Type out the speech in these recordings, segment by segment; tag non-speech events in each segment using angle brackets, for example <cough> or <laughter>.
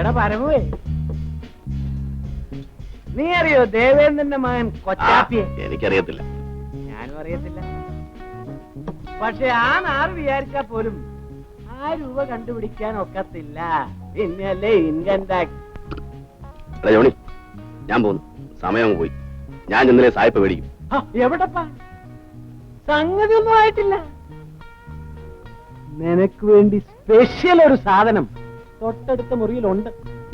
എടാ പരമുവേ നീ അറിയോ ദേവേന്ദ്രന്റെ മകൻ കൊച്ചാപ്പിയെ? എനിക്കറിയത്തില്ല. ഞാനും അറിയത്തില്ല. പക്ഷെ ആ നാറ് വിചാരിച്ചാ പോലും ആ രൂപ കണ്ടുപിടിക്കാൻ ഒക്കത്തില്ല. പിന്നെയല്ലേ ഇൻകം ടാക്സ് ജോണി ഞാൻ പോകുന്നു സമയം പോയി. ഞാൻ ഇന്നലെ സായിപ്പ് മേടിക്കും. എവിടപ്പാ? സംഗതി ഒന്നും ആയിട്ടില്ല. നിനക്ക് വേണ്ടി സ്പെഷ്യൽ ഒരു സാധനം തൊട്ടടുത്ത മുറിയിലുണ്ട്.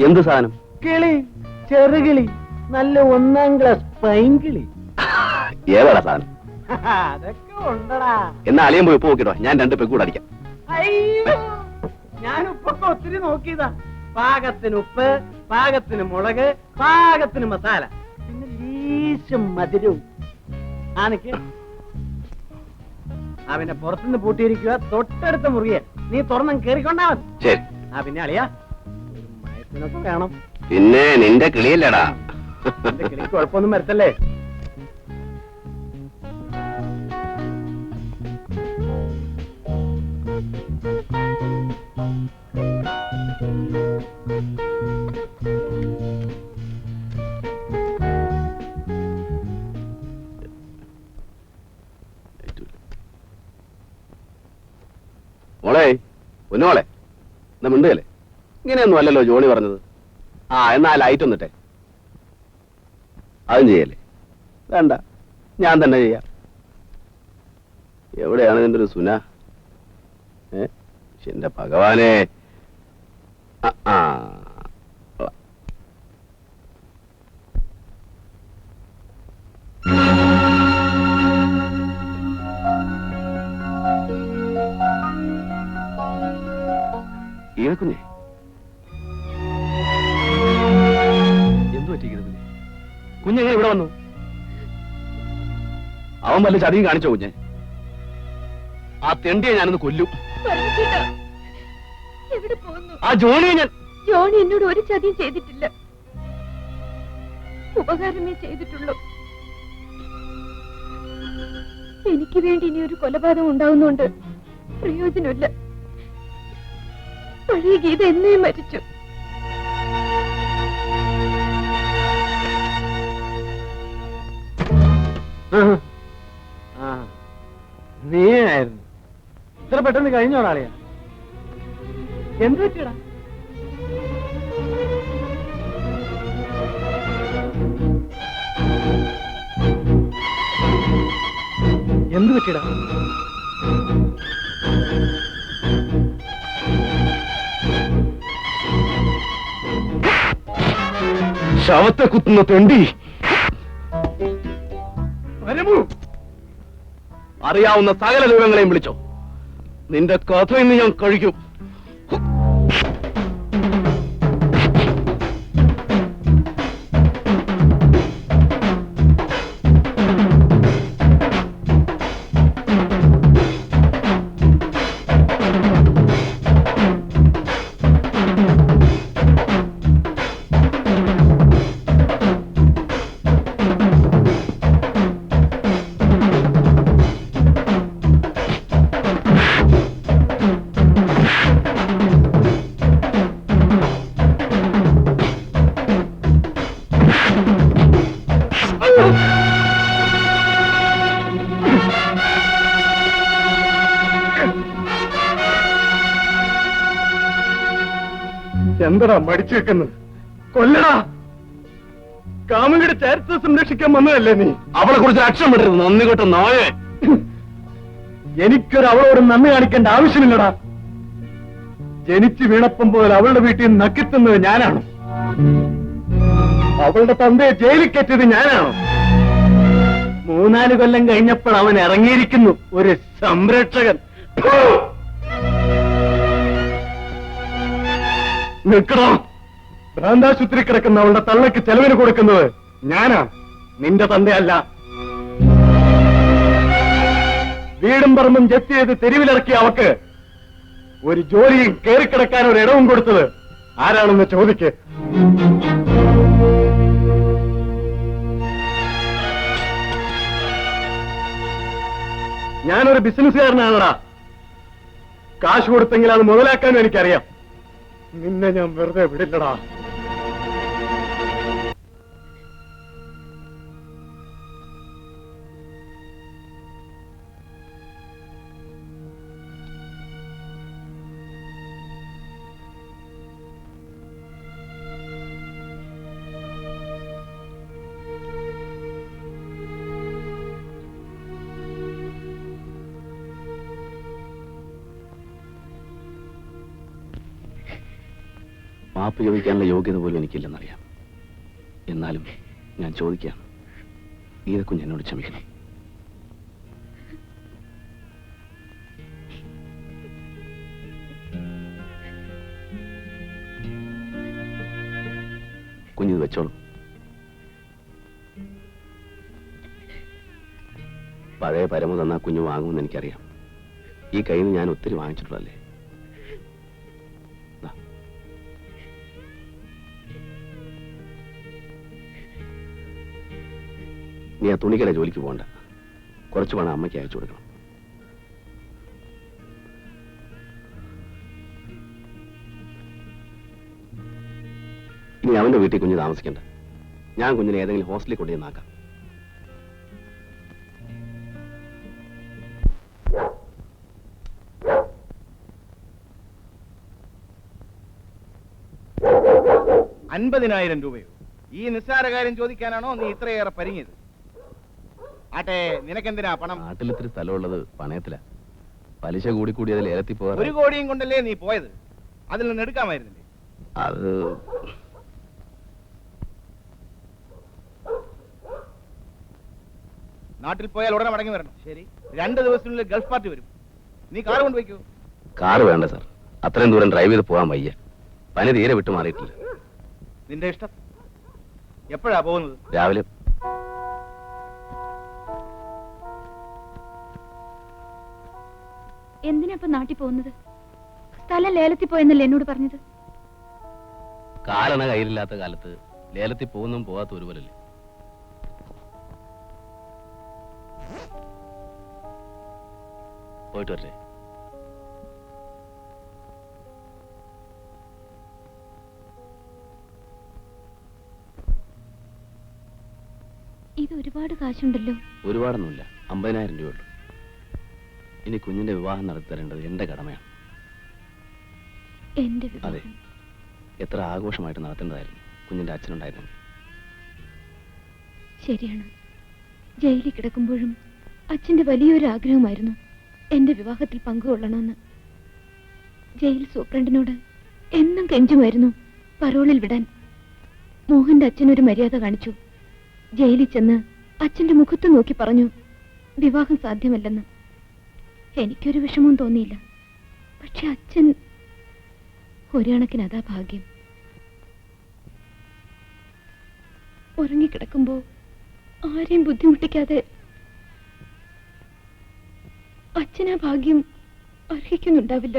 എന്ത് സാധനം? കിളി ചെറുകിളി നല്ല ഒന്നാം ക്ലാസ് പൈങ്കിളി ഏതാടാ സാധനം? <laughs> അതൊക്കെ ഉണ്ടടാ. എന്നാ അളിയൻ പോയി ഉപ്പ് നോക്കിട്ടോ ഞാൻ രണ്ട് പെക്കൂടെ അടിക്കാം. അയ്യോ ഞാൻ ഉപ്പൊക്കെ ഒത്തിരി നോക്കിയതാ. പാകത്തിന് ഉപ്പ് പാകത്തിന് മുളക് പാകത്തിന് മസാല. പിന്നെ ലീശം മധുരവും. ആനക്ക് അവനെ പുറത്തുനിന്ന് പൂട്ടിയിരിക്കുക തൊട്ടടുത്ത മുറിയെ. നീ തുറന്നും കേറിക്കൊണ്ടാ മതി. ശരി. ആ പിന്നെ അളിയാ മയത്തിനൊക്കെ വേണം. പിന്നെ നിന്റെ കിളിയല്ലടാ. എന്റെ കിളിക്ക് കുഴപ്പമൊന്നും വരത്തല്ലേ? മോളെ പൊന്നുമോളെ. എന്നാ മിണ്ടുകല്ലേ ഇങ്ങനെയൊന്നും അല്ലല്ലോ ജോണി പറഞ്ഞത്. ആ എന്നാ ലൈറ്റ് ഒന്നിട്ടെ അതും ചെയ്യല്ലേ? വേണ്ട. ഞാൻ തന്നെ ചെയ്യാം. എവിടെയാണ് നിന്റെ ഒരു സുന? ഏ? എന്റെ ഭഗവാനെ. ആ, വല്ല ചതിയും കാണിച്ചോ കുഞ്ഞെ? ആ തെണ്ടിയെ ഞാനൊന്ന് കൊല്ലും. എവിടെ പോകുന്നു ആ ജോണിയെ ഞാൻ ജോണി എന്നോട് ഒരു ചതിയും ചെയ്തിട്ടില്ല. ഉപകാരമേ ചെയ്തിട്ടുള്ളൂ. എനിക്ക് വേണ്ടി ഇനി ഒരു കൊലപാതകം ഉണ്ടാവുന്നുണ്ട്. പ്രയോജനമില്ല. പഴയ ഗീത എന്നേ മരിച്ചു. ആ നീ ആയിരുന്നു ഇത്ര പെട്ടെന്ന് കഴിഞ്ഞോടാളിയാ എന്ത് പറ്റിയടാ? എന്ത് പറ്റിയടാ? ശവത്തെ കുത്തുന്ന തെണ്ടി. വരമു. അറിയാവുന്ന സകല ദൈവങ്ങളെയും വിളിച്ചോ. നിന്റെ കഥ ഇന്ന് ഞാൻ കഴിക്കും. എന്തടാ മടിച്ചു വെക്കുന്നത് കൊല്ലടാ. കാമുകിയുടെ ചരിത്രം സംരക്ഷിക്കാൻ വന്നതല്ലേ നീ? അവളെ കുറിച്ച് അക്ഷം വിടരുത് നന്ദി കേട്ടോ നായ. എനിക്കൊരു അവളോട് നന്ദി കാണിക്കേണ്ട ആവശ്യമില്ലടാ. ജനിച്ചു വീണപ്പം പോലെ അവളുടെ വീട്ടിൽ നിന്ന് നക്കിത്തുന്നത് ഞാനാണ്. അവളുടെ തന്തയെ ജയിലിൽ കയറ്റിയത് ഞാനാണ്. മൂന്നാൽ കൊല്ലം കഴിഞ്ഞപ്പോൾ അവൻ ഇറങ്ങിയിരിക്കുന്നു. ഒരു സംരക്ഷകൻ. നിൽക്കണോ ഭ്രാന്താശുപത്രി കിടക്കുന്ന അവളുടെ തള്ളക്ക് ചെലവിന് കൊടുക്കുന്നത് ഞാനാ. നിന്റെ തന്തയല്ല. വീടും പറമ്പും ജപ്തി ചെയ്ത് തെരുവിലിറക്കിയ അവക്ക് ഒരു ജോലിയും കയറിക്കിടക്കാൻ ഒരു ഇടവും കൊടുത്തത് ആരാണെന്ന് ചോദിക്ക്. ഞാനൊരു ബിസിനസ്സുകാരനാണടാ. കാശ് കൊടുത്തെങ്കിൽ അത് മുതലാക്കാനും എനിക്കറിയാം. നിന്നെ ഞാൻ വെറുതെ വിടില്ലടാ. മാപ്പ് ചോദിക്കാനുള്ള യോഗ്യത പോലും എനിക്കില്ലെന്നറിയാം. എന്നാലും ഞാൻ ചോദിക്കാം ഗീതക്കുഞ്ഞ് എന്നോട് ക്ഷമിക്കണം. കുഞ്ഞിത് വെച്ചോളൂ. പഴയ പരമ തന്നാ കുഞ്ഞു വാങ്ങുമെന്ന് എനിക്കറിയാം. ഈ കയ്യിൽ നിന്ന് ഞാൻ ഒത്തിരി വാങ്ങിച്ചിട്ടുള്ളല്ലേ നീ ആ തുണിക്കട ജോലിക്ക് പോകണ്ട. കുറച്ച് പണം അമ്മയ്ക്ക് അയച്ചു കൊടുക്കണം. ഇനി അവന്റെ വീട്ടിൽ കുഞ്ഞ് താമസിക്കണ്ട. ഞാൻ കുഞ്ഞിനെ ഏതെങ്കിലും ഹോസ്റ്റലിൽ കൊണ്ടുപോയി നാക്കാം. അൻപതിനായിരം രൂപയോ? ഈ നിസ്സാര കാര്യം ചോദിക്കാനാണോ നീ ഇത്രയേറെ പരിങ്ങിയത്? ആട്ടെ നിനക്കെന്തിനാ പണം? നാട്ടിൽ ഇത്തിരി സ്ഥലമുള്ളത് പണയത്തില. പലിശ കൂടി കൂടി അതിൽ പോകാൻ ഒരു കോടിയും കൊണ്ടല്ലേ നീ പോയത്? അതിൽ നിന്ന് എടുക്കാമായിരുന്നില്ലേ? അത് നാട്ടിൽ പോയാൽ ഉടനെ മടങ്ങി വരണം. ശരി. രണ്ട് ദിവസത്തിനുള്ളിൽ ഗൾഫ് പാർട്ടി വരും. നീ കാർ കൊണ്ടുപോയിക്കോ? കാറ് വേണ്ട സാർ. അത്രയും ദൂരം ഡ്രൈവ് ചെയ്ത് പോകാൻ വയ്യ. പനി തീരെ വിട്ടു മാറിയിട്ടില്ല നിന്റെ ഇഷ്ടം. എപ്പോഴാ പോകുന്നത്? രാവിലെ എന്തിനാ ഇപ്പൊ നാട്ടിൽ പോകുന്നത്? സ്ഥലം ലേലത്തിൽ പോയെന്നല്ലേ എന്നോട് പറഞ്ഞത്? കാലണ കയ്യിലില്ലാത്ത കാലത്ത് ലേലത്തിൽ പോകുന്നും പോകാത്ത ഒരുപോലല്ലേ? പോയിട്ട് വരട്ടെ. ഇത് ഒരുപാട് കാശുണ്ടല്ലോ. ഒരുപാടൊന്നുമില്ല. അമ്പതിനായിരം രൂപയുള്ളൂ. ഇനി കുഞ്ഞിന്റെ വിവാഹം നടത്തി തരേണ്ടത് എന്റെ കടമയാണ്. എന്റെ അതെ. വിവാഹം എത്ര ആഘോഷമായിട്ട് നടത്തേണ്ടതായിരുന്നു കുഞ്ഞിന്റെ അച്ഛനുണ്ടായിരുന്നു ശരിയാണ്. ജയിലിൽ കിടക്കുമ്പോഴും അച്ഛന്റെ വലിയൊരു ആഗ്രഹമായിരുന്നു എന്റെ വിവാഹത്തിൽ പങ്കുകൊള്ളണമെന്ന്. ജയിൽ സൂപ്രണ്ടിനോട് എന്നും കെഞ്ചുമായിരുന്നു പരോളിൽ വിടാൻ. മോഹന്റെ അച്ഛൻ ഒരു മര്യാദ കാണിച്ചു. ജയിലിൽ ചെന്ന് അച്ഛന്റെ മുഖത്ത് നോക്കി പറഞ്ഞു വിവാഹം സാധ്യമല്ലെന്ന്. എനിക്കൊരു വിഷമവും തോന്നിയില്ല. പക്ഷെ അച്ഛൻ ഒരു കണക്കിന് അതാ ഭാഗ്യം. ഉറങ്ങിക്കിടക്കുമ്പോ ആരെയും ബുദ്ധിമുട്ടിക്കാതെ അച്ഛനാ ഭാഗ്യം അർഹിക്കുന്നുണ്ടാവില്ല.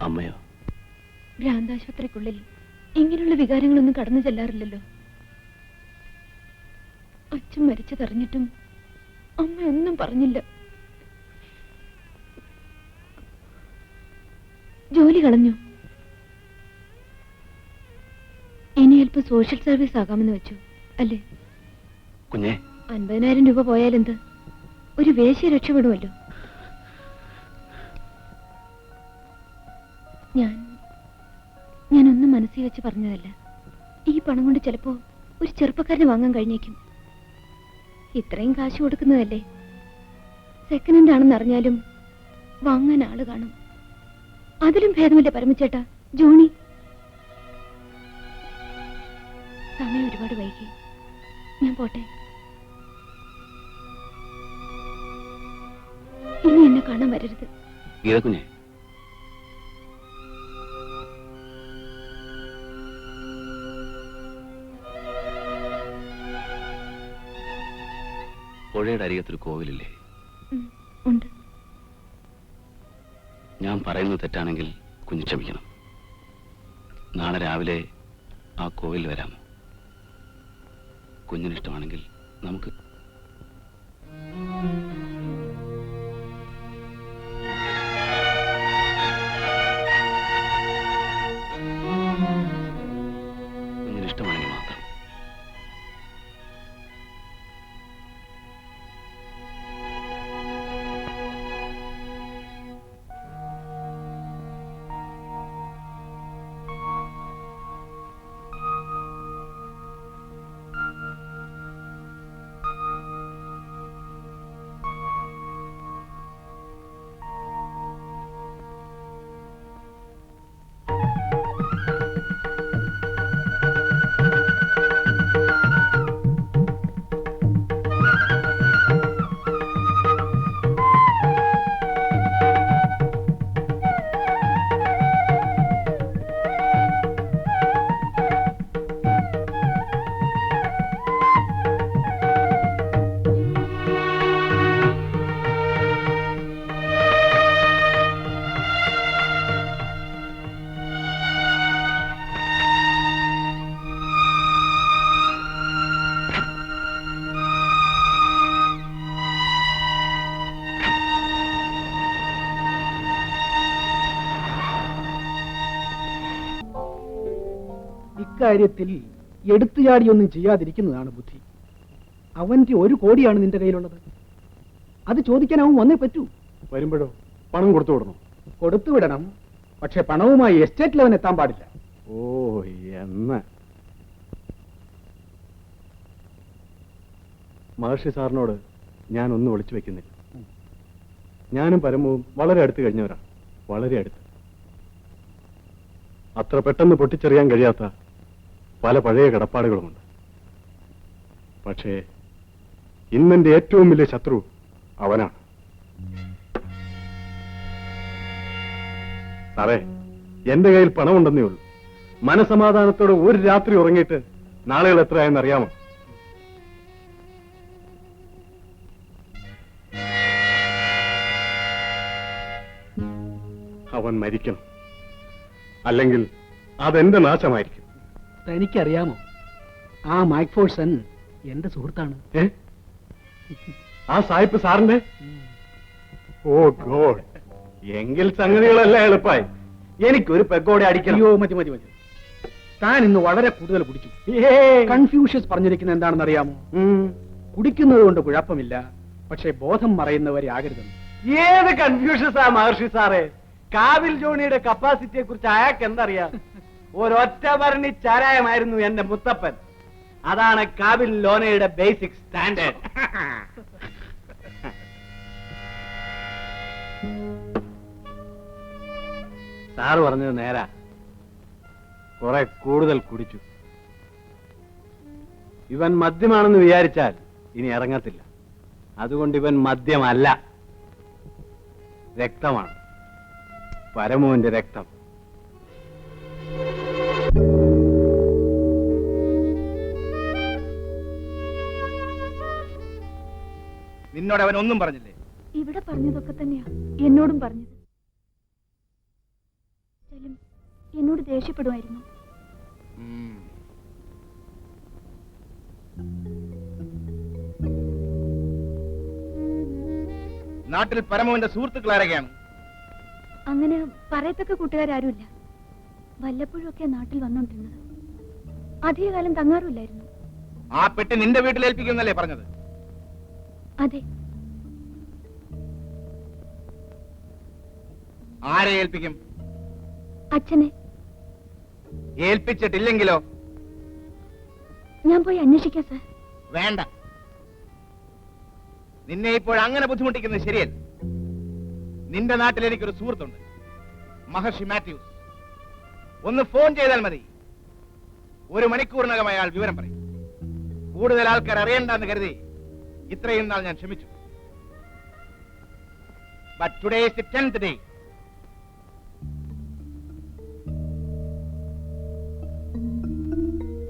അമ്മയോ? ഭ്രാന്താശുപത്രിക്കുള്ളിൽ ഇങ്ങനെയുള്ള വികാരങ്ങളൊന്നും കടന്നു ചെല്ലാറില്ലല്ലോ. അച്ഛൻ മരിച്ചതറിഞ്ഞിട്ടും അമ്മ ഒന്നും പറഞ്ഞില്ല. ജോലി കളഞ്ഞു. ഇനി അല്പം സോഷ്യൽ സർവീസ് ആകാമെന്ന് വെച്ചു. അല്ലേ? കുഞ്ഞെ. അൻപതിനായിരം രൂപ പോയാലെന്ത്? ഒരു വേശ്യ രക്ഷപ്പെടുമല്ലോ. ഞാൻ ഞാനൊന്നും മനസ്സിൽ വെച്ച് പറഞ്ഞതല്ല. ഈ പണം കൊണ്ട് ചിലപ്പോ ഒരു ചെറുപ്പക്കാരന് വാങ്ങാൻ കഴിഞ്ഞേക്കും. ഇത്രയും കാശ് കൊടുക്കുന്നതല്ലേ? സെക്കൻഡ് ഹാൻഡ് ആണെന്ന് അറിഞ്ഞാലും വാങ്ങാൻ ആൾ കാണും. അതിലും ഭേദമില്ല പരമച്ചേട്ടാ ജോണി? സമയം ഒരുപാട് വൈകി. ഞാൻ പോട്ടെ. ഇനി എന്നെ കാണാൻ വരരുത്. ഗീത പുഴയുടെ അരികത്തൊരു കോവിലില്ലേ? ഉണ്ട്. ഞാൻ പറയുന്നത് തെറ്റാണെങ്കിൽ കുഞ്ഞു ക്ഷമിക്കണം നാളെ രാവിലെ ആ കോവിൽ വരാമോ? കുഞ്ഞിനിഷ്ടമാണെങ്കിൽ നമുക്ക് ഇക്കാര്യത്തിൽ എടുത്തുചാടിയൊന്നും ചെയ്യാതിരിക്കുന്നതാണ് ബുദ്ധി. അവന്റെ ഒരു കോടിയാണ് നിന്റെ കയ്യിലുള്ളത്. അത് ചോദിക്കാൻ അവൻ വന്നേ പറ്റൂ. വരുമ്പോഴോ? പണം കൊടുത്തു വിടണം? കൊടുത്തു വിടണം. പക്ഷെ പണവുമായി എസ്റ്റേറ്റിൽ അവൻ എത്താൻ പാടില്ല. ഓ എന്ന. മഹർഷി സാറിനോട് ഞാൻ ഒന്നും വിളിച്ചു വെക്കുന്നില്ല. ഞാനും പരമവും വളരെ അടുത്ത് കഴിഞ്ഞവരാണ് വളരെ അടുത്ത്. അത്ര പെട്ടെന്ന് പൊട്ടിച്ചെറിയാൻ കഴിയാത്ത പല പഴയ കടപ്പാടുകളുമുണ്ട്. പക്ഷേ ഇന്നെന്റെ ഏറ്റവും വലിയ ശത്രു അവനാണ് സാറേ എന്റെ കയ്യിൽ പണമുണ്ടെന്നേ ഉള്ളൂ. മനസമാധാനത്തോടെ ഒരു രാത്രി ഉറങ്ങിയിട്ട് നാളെ എത്രയായെന്ന് അറിയാമോ? അവൻ മരിക്കണം. അല്ലെങ്കിൽ അതെന്റെ നാശമായിരിക്കും. തനിക്കറിയാമോ? ആ മൈക്ക് ഫോഴ്സൺ എന്റെ സുഹൃത്താണ്. ഏ? ആ സായിപ്പ് സാറിന്റെ? Oh God. എങ്കിൽ സംഗതികളെല്ലാം എളുപ്പമായി എനിക്കൊരു പെക്കോടെ അടിക്കണം. അയ്യോ മതി മതി മതി. താൻ ഇന്ന് വളരെ കൂടുതൽ കുടിച്ചു കൺഫ്യൂഷ്യസ് പറഞ്ഞിരിക്കുന്ന എന്താണെന്ന് അറിയാമോ കുടിക്കുന്നത് കൊണ്ട് കുഴപ്പമില്ല. പക്ഷേ ബോധം മറയുന്നവരെ ആകരുതെന്ന്. ഏത് കൺഫ്യൂഷൻസാ മഹർഷി സാറേ? കാവിൽ ജോണിയുടെ കപ്പാസിറ്റിയെ കുറിച്ച് അയാൾക്ക് എന്തറിയാം? ഒരൊറ്റ ഭരണി ചാരായമായിരുന്നു എന്റെ മുത്തപ്പൻ. അതാണ് കാബിൽ ലോനയുടെ ബേസിക് സ്റ്റാൻഡേർഡ് സാറ് പറഞ്ഞത് നേരാ. കുറെ കൂടുതൽ കുടിച്ചു. ഇവൻ മദ്യമാണെന്ന് വിചാരിച്ചാൽ ഇനി ഇറങ്ങത്തില്ല. അതുകൊണ്ട് ഇവൻ മദ്യമല്ല. രക്തമാണ്. പരമുവിന്റെ രക്തം. നിന്നോട് അവൻ ഒന്നും പറഞ്ഞില്ലേ? ഇവിടെ പറഞ്ഞതൊക്കെ തന്നെയാ. എന്നോടും പറഞ്ഞത്. എന്നോട് ദേഷ്യപ്പെടുമായിരുന്നു. നാട്ടിൽ പരമവന്റെ സുഹൃത്തുക്കൾ ആരൊക്കെയാണ്? അങ്ങനെ പറയത്തക്ക കൂട്ടുകാരുമില്ല വല്ലപ്പോഴും ഒക്കെ നാട്ടിൽ വന്നോണ്ടിരുന്നത്. അധികകാലം തങ്ങാറുമില്ലായിരുന്നു. ആ പെട്ടി നിന്റെ വീട്ടിൽ ഏൽപ്പിക്കുന്നല്ലേ പറഞ്ഞത്? അതെ. ആരെ ഏൽപ്പിക്കും? അച്ഛനെ. ഏൽപ്പിച്ചിട്ടില്ലെങ്കിലോ? ഞാൻ പോയി അന്വേഷിക്കാം സാർ. വേണ്ട. നിന്നെ ഇപ്പോൾ അങ്ങനെ ബുദ്ധിമുട്ടിക്കുന്നത് ശരിയല്ല. നിന്റെ നാട്ടിൽ എനിക്കൊരു സുഹൃത്തുണ്ട്. മഹർഷി മാത്യൂസ്. ഒന്ന് ഫോൺ ചെയ്താൽ മതി. ഒരു മണിക്കൂറിനകം അയാൾ വിവരം പറയും. കൂടുതൽ ആൾക്കാർ അറിയണ്ടെന്ന് കരുതി ഇത്രയും നാൾ ഞാൻ ക്ഷമിച്ചു. But today is the tenth day